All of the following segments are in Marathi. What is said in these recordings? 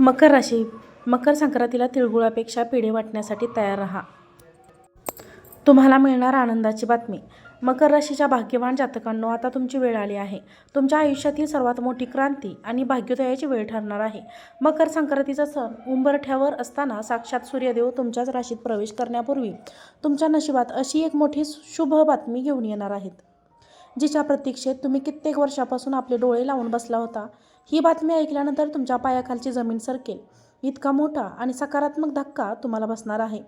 मकर राशी मकर संक्रांतीला तिळगुळापेक्षा पिढे वाटण्यासाठी तयार राहा. तुम्हाला मिळणार आनंदाची बातमी. मकर राशीच्या भाग्यवान जातकांनो आता तुमची वेळ आली आहे. तुमच्या आयुष्यातील सर्वात मोठी क्रांती आणि भाग्योदयाची वेळ ठरणार आहे. मकर संक्रांतीचा सण उंबरठ्यावर असताना साक्षात सूर्यदेव तुमच्याच राशीत प्रवेश करण्यापूर्वी तुमच्या नशिबात अशी एक मोठी शुभ बातमी घेऊन येणार आहेत. जिच्या प्रतीक्षेत तुम्ही कित्येक वर्षापासून आपले डोळे लावून बसला होता. ही बातमी ऐकल्यानंतर तुमच्या पायाखालची जमीन सरकेल. इतका मोठा आणि सकारात्मक धक्का तुम्हाला बसणार आहे.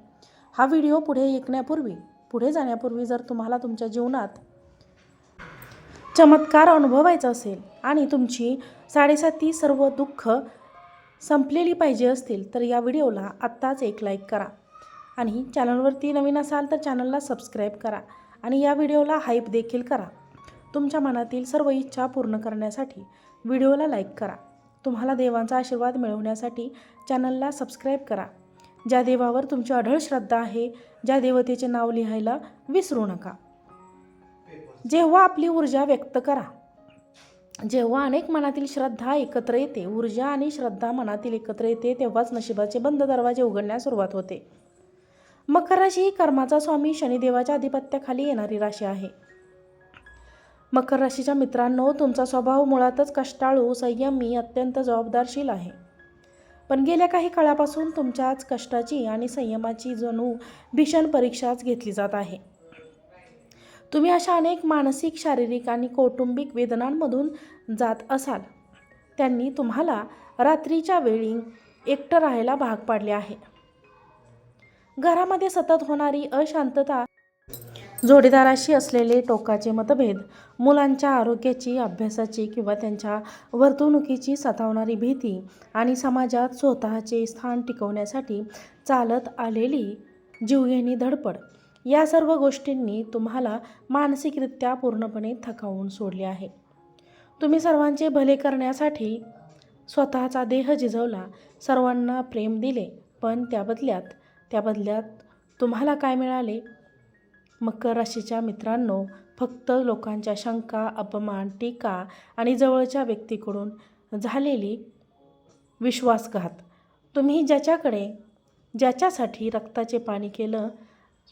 हा व्हिडिओ पुढे ऐकण्यापूर्वी पुढे जाण्यापूर्वी जर तुम्हाला तुमच्या जीवनात चमत्कार अनुभवायचा असेल आणि तुमची साडेसाती सर्व दुःख संपलेली पाहिजे असतील तर या व्हिडिओला आत्ताच एक लाईक करा. आणि चॅनलवरती नवीन असाल तर चॅनलला सबस्क्राईब करा आणि या व्हिडिओला हाईप देखील करा. तुमच्या मनातील सर्व इच्छा पूर्ण करण्यासाठी व्हिडिओला लाईक करा. तुम्हाला देवांचा आशीर्वाद मिळवण्यासाठी चॅनलला सबस्क्राईब करा. ज्या देवावर तुमची अढळ श्रद्धा आहे ज्या देवतेचे नाव लिहायला विसरू नका. जेव्हा आपली ऊर्जा व्यक्त करा. जेव्हा अनेक मनातील श्रद्धा एकत्र येते ऊर्जा आणि श्रद्धा मनातील एकत्र येते तेव्हाच नशिबाचे बंद दरवाजे उघडण्यास सुरुवात होते. मकर राशी ही कर्माचा स्वामी शनिदेवाच्या आधिपत्याखाली येणारी राशी आहे. मकर राशीच्या मित्रांनो तुमचा स्वभाव मुळातच कष्टाळू संयमी अत्यंत जबाबदारशील आहे. पण गेल्या काही काळापासून तुमच्याच कष्टाची आणि संयमाची जणू भीषण परीक्षाच घेतली जात आहे. तुम्ही अशा अनेक मानसिक शारीरिक आणि कौटुंबिक वेदनांमधून जात असाल. त्यांनी तुम्हाला रात्रीच्या वेळी एकटं राहायला भाग पाडले आहे. घरामध्ये सतत होणारी अशांतता जोडीदाराशी असलेले टोकाचे मतभेद मुलांच्या आरोग्याची अभ्यासाची किंवा त्यांच्या वर्तणुकीची सतावणारी भीती आणि समाजात स्वतःचे स्थान टिकवण्यासाठी चालत आलेली जीवघेणी धडपड या सर्व गोष्टींनी तुम्हाला मानसिकरित्या पूर्णपणे थकावून सोडले आहे. तुम्ही सर्वांचे भले करण्यासाठी स्वतःचा देह झिजवला सर्वांना प्रेम दिले पण त्या बदल्यात त्या बदल्यात तुम्हाला काय मिळाले? मकर राशीच्या मित्रांनो फक्त लोकांच्या शंका अपमान टीका आणि जवळच्या व्यक्तीकडून झालेली विश्वासघात. तुम्ही ज्याच्याकडे ज्याच्यासाठी रक्ताचे पाणी केलं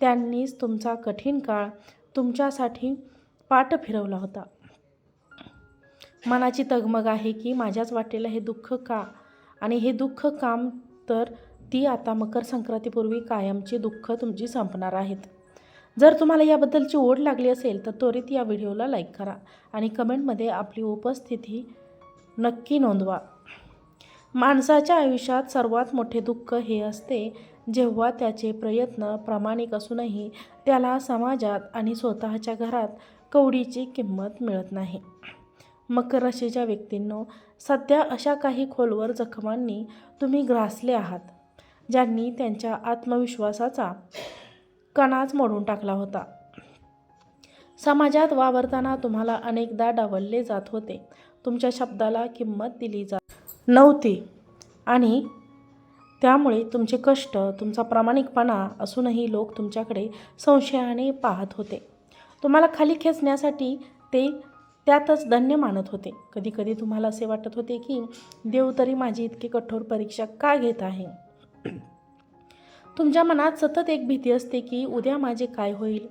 त्यांनीच तुमचा कठीण काळ तुमच्यासाठी पाठ फिरवला होता. मनाची तगमग आहे की माझ्याच वाटेला हे दुःख का? आणि हे दुःख काम तर ती आता मकर संक्रांतीपूर्वी कायमची दुःख तुमची संपणार आहेत. जर तुम्हाला याबद्दलची ओढ लागली असेल तर त्वरित या व्हिडिओला लाईक करा आणि कमेंटमध्ये आपली उपस्थिती नक्की नोंदवा. माणसाच्या आयुष्यात सर्वात मोठे दुःख हे असते जेव्हा त्याचे प्रयत्न प्रामाणिक असूनही त्याला समाजात आणि स्वतःच्या घरात कवडीची किंमत मिळत नाही. मकर राशीच्या व्यक्तींनो सध्या अशा काही खोलवर जखमांनी तुम्ही ग्रासले आहात ज्यांनी त्यांच्या आत्मविश्वासाचा कणाच मोडून टाकला होता. समाजात वावरताना तुम्हाला अनेकदा डावलले जात होते. तुमच्या शब्दाला किंमत दिली जात नव्हती आणि त्यामुळे तुमचे कष्ट तुमचा प्रामाणिकपणा असूनही लोक तुमच्याकडे संशयाने पाहत होते. तुम्हाला खाली खेचण्यासाठी ते त्यातच धन्य मानत होते. कधीकधी तुम्हाला असे वाटत होते की देव तरी माझी इतकी कठोर परीक्षा का घेत आहे? तुमच्या मनात सतत एक भीती असते की उद्या माझे काय होईल?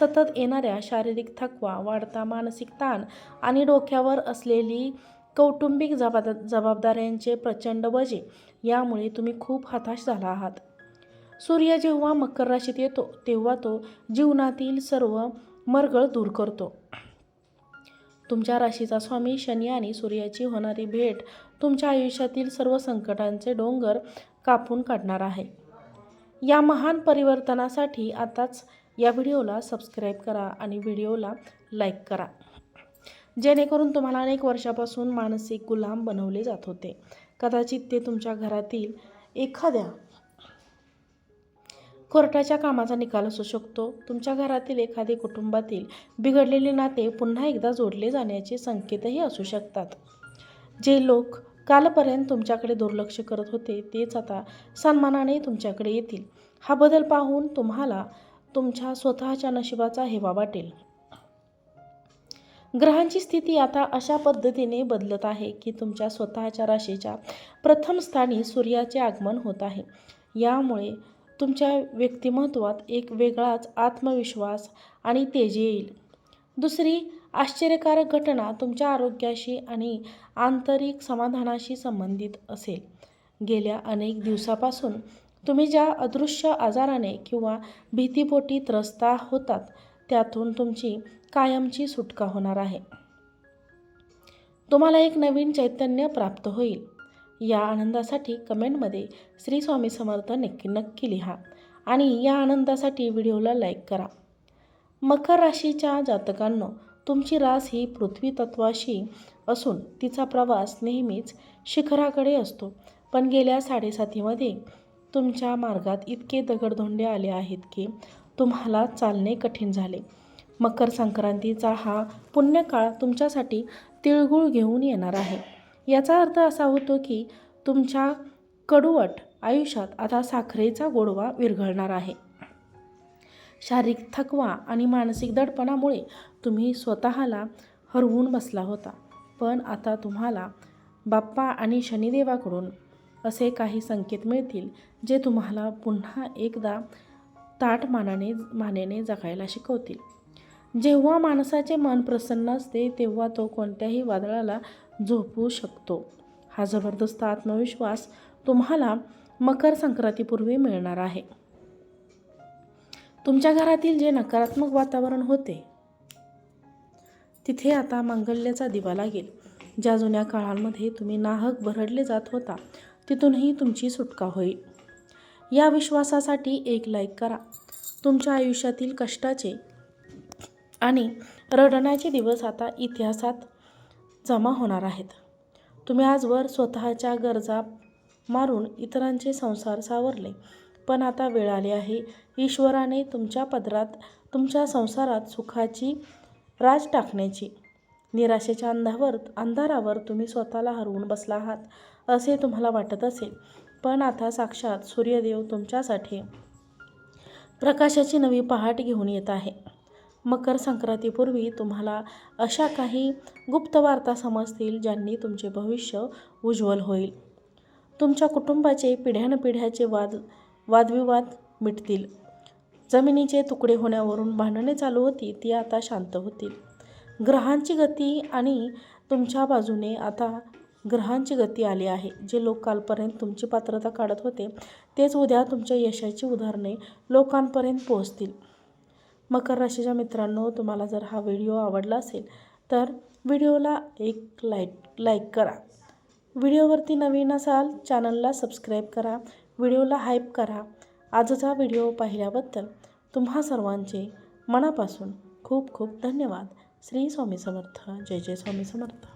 सतत येणाऱ्या शारीरिक थकवा वाढता मानसिक ताण आणि डोक्यावर असलेली कौटुंबिक जबाद जबाबदाऱ्यांचे प्रचंड वजे यामुळे तुम्ही खूप हताश झाला आहात. सूर्य जेव्हा मकर राशीत येतो तेव्हा तो जीवनातील सर्व मरगळ दूर करतो. तुमच्या राशीचा स्वामी शनी आणि सूर्याची होणारी भेट तुमच्या आयुष्यातील सर्व संकटांचे डोंगर कापून काढणार आहे. या महान परिवर्तनासाठी आताच या व्हिडिओला सबस्क्राईब करा आणि व्हिडिओला लाईक करा. जेणेकरून तुम्हाला अनेक वर्षापासून मानसिक गुलाम बनवले जात होते. कदाचित ते तुमच्या घरातील एखाद्या कोर्टाच्या कामाचा निकाल असू शकतो. तुमच्या घरातील एखादे कुटुंबातील बिघडलेले नाते पुन्हा एकदा जोडले जाण्याचे संकेतही असू शकतात. जे लोक कालपर्यंत तुमच्याकडे दुर्लक्ष करत होते तेच आता सन्मानाने तुमच्याकडे येतील. हा बदल पाहून तुम्हाला तुमच्या स्वतःच्या नशिबाचा हेवा वाटेल. ग्रहांची स्थिती आता अशा पद्धतीने बदलत आहे की तुमच्या स्वतःच्या राशीच्या प्रथम स्थानी सूर्याचे आगमन होत आहे. यामुळे तुमच्या व्यक्तिमत्वात एक वेगळाच आत्मविश्वास आणि तेजी येईल. दुसरी आश्चर्यकारक घटना तुमच्या आरोग्याशी आणि आंतरिक समाधानाशी संबंधित असेल. गेल्या अनेक दिवसापासून तुम्ही ज्या अदृश्य आजाराने किंवा भीतीपोटी त्रस्ता होतात त्यातून तुमची कायमची सुटका होणार आहे. तुम्हाला एक नवीन चैतन्य प्राप्त होईल. या आनंदासाठी कमेंटमध्ये श्री स्वामी समर्थ नक्की नक्की लिहा आणि या आनंदासाठी व्हिडिओला लाईक करा. मकर राशीच्या जातकांनो तुमची रास ही पृथ्वी तत्वाशी असून तिचा प्रवास नेहमीच शिखराकडे असतो. पण गेल्या साडेसातीमध्ये तुमच्या मार्गात इतके दगडधोंडे आले आहेत की तुम्हाला चालणे कठीण झाले. मकर संक्रांतीचा हा पुण्यकाळ तुमच्यासाठी तिळगुळ घेऊन येणार आहे. याचा अर्थ असा होतो की तुमच्या कडवट आयुष्यात आता साखरेचा गोडवा विरघळणार आहे. शारीरिक थकवा आणि मानसिक दडपणामुळे तुम्ही स्वतःला हरवून बसला होता. पण आता तुम्हाला बाप्पा आणि शनिदेवाकडून असे काही संकेत मिळतील जे तुम्हाला पुन्हा एकदा ताट मानाने मानेने जगायला शिकवतील. जेव्हा माणसाचे मन प्रसन्न असते तेव्हा तो कोणत्याही वादळाला झोपवू शकतो. हा जबरदस्त आत्मविश्वास तुम्हाला मकर संक्रांतीपूर्वी मिळणार आहे. तुमच्या घरातील जे नकारात्मक वातावरण होते तिथे आता मांगल्याचा दिवा लागेल. ज्या जुन्या काळांमध्ये तुम्ही नाहक भरडले जात होता तिथूनही तुमची सुटका होईल. या विश्वासासाठी एक लाईक करा. तुमच्या आयुष्यातील कष्टाचे आणि रडण्याचे दिवस आता इतिहासात जमा होणार आहेत. तुम्ही आजवर स्वतःच्या गरजा मारून इतरांचे संसार सावरले. पण आता वेळ आली आहे. ईश्वराने तुमच्या पदरात तुमच्या संसारात सुखाची राज टाकण्याची. निराशेच्या अंधावर अंधारावर तुम्ही स्वतःला हरवून बसला आहात असे तुम्हाला वाटत असेल. पण आता साक्षात सूर्यदेव तुमच्यासाठी प्रकाशाची नवी पहाट घेऊन येत आहे. मकर संक्रांतीपूर्वी तुम्हाला अशा काही गुप्त वार्ता समजतील ज्यांनी तुमचे भविष्य उज्ज्वल होईल. तुमच्या कुटुंबाचे पिढ्यानपिढ्याचे वाद वादविवाद मिटतील. जमिनीचे तुकडे होण्यावरून भांडणे चालू होती ती आता शांत होतील. ग्रहांची गती आणि तुमच्या बाजूने आता ग्रहांची गती आली आहे. जे लोक कालपर्यंत तुमची पात्रता काढत होते तेच उद्या तुमच्या यशाची उदाहरणे लोकांपर्यंत पोहोचतील. मकर राशीच्या मित्रांनो तुम्हाला जर हा व्हिडिओ आवडला असेल तर व्हिडिओला एक लाईक लाईक करा. व्हिडिओवरती नवीन असाल चॅनलला सबस्क्राईब करा. व्हिडिओला हाईप करा. आजचा व्हिडिओ पाहिल्याबद्दल तुम्हा सर्वांचे मनापासून खूप खूप धन्यवाद. श्री स्वामी समर्थ. जय जय स्वामी समर्थ.